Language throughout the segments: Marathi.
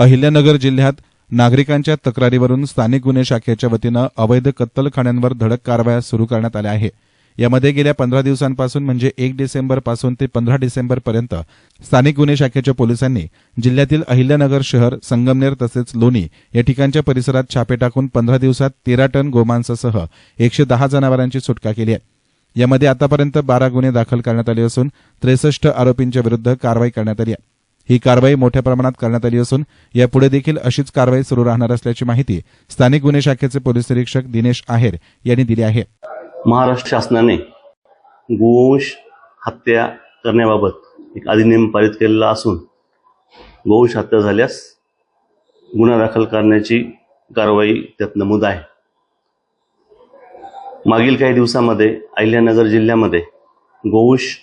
अहिल्यानगर जिल्ह्यात नागरिकांच्या तक्रारीवरून स्थानिक गुन्हे शाखेच्या वतीनं अवैध कत्तलखान्यांवर धडक कारवाया सुरू करण्यात आल्या आहे. यामध्ये गेल्या पंधरा दिवसांपासून म्हणजे एक डिसेंबरपासून ते पंधरा डिसेंबरपर्यंत स्थानिक गुन्हे शाखेच्या पोलिसांनी जिल्ह्यातील अहिल्यानगर शहर संगमनेर तसेच लोणी या ठिकाणच्या परिसरात छापे टाकून पंधरा दिवसात तेरा टन गोमांसासह एकशे दहा जनावरांची सुटका केली आहे. यामध्ये आतापर्यंत बारा गुन्हे दाखल करण्यात आले असून त्रेसष्ट आरोपींच्या विरुद्ध कारवाई करण्यात आली आहे. ही कारवाई मोठ्या प्रमाणात करण्यात आली असून यापुढे देखील अशीच कारवाई सुरू राहणार असल्याची माहिती स्थानिक गुन्हे शाखेचे पोलीस निरीक्षक दिनेश आहेर यांनी दिली आहे. महाराष्ट्र शासनाने गोवंश हत्या करण्याबाबत एक अधिनियम पारित केलेला असून गोवंश हत्या झाल्यास गुन्हा दाखल करण्याची कारवाई त्यात नमूद आहे. मागील काही दिवसामध्ये अहिल्यानगर जिल्ह्यामध्ये गोवंश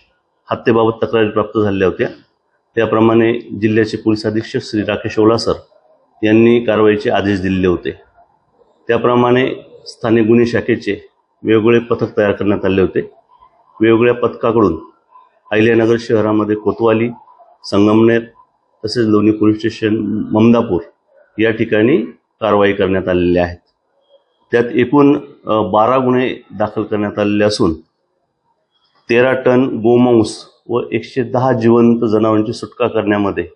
हत्येबाबत तक्रारी प्राप्त झालेल्या होत्या. त्याप्रमाणे जिल्ह्याचे पोलीस अधीक्षक श्री राकेश ओलासर यांनी कारवाईचे आदेश दिलेले होते. त्याप्रमाणे स्थानिक गुन्हे शाखेचे वेगवेगळे पथक तयार करण्यात आले होते. वेगवेगळ्या पथकाकडून अहिल्यानगर शहरामध्ये कोतवाली संगमनेर तसेच लोणी पोलीस स्टेशन ममदापूर या ठिकाणी कारवाई करण्यात आलेली आहेत त्यात एकूण बारा गुन्हे दाखल करण्यात आलेले असून तेरा टन गोमांस व एकशे दहा जिवंत जनावरांची सुटका करण्यामध्ये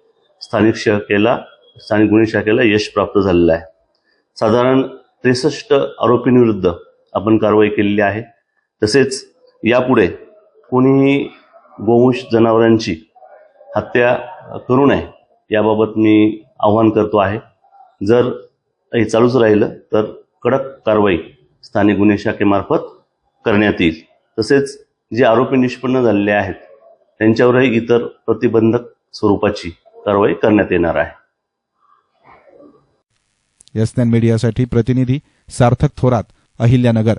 स्थानिक शाखेला स्थानिक गुन्हे शाखेला यश प्राप्त झालेलं आहे. साधारण त्रेसष्ट आरोपींविरुद्ध आपण कारवाई केलेली आहे. तसेच यापुढे कोणीही गोवंश जनावरांची हत्या करू नये याबाबत मी आवाहन करतो आहे. जर हे चालूच राहिलं तर कडक कारवाई स्थानिक गुन्हे शाखेमार्फत करण्यात येईल. तसेच जे आरोपी निष्पन्न झालेले आहेत त्यांच्यावरही इतर प्रतिबंधक स्वरूपाची कारवाई करण्यात येणार आहे. एसनॅन मीडियासाठी प्रतिनिधी सार्थक थोरात अहिल्यानगर.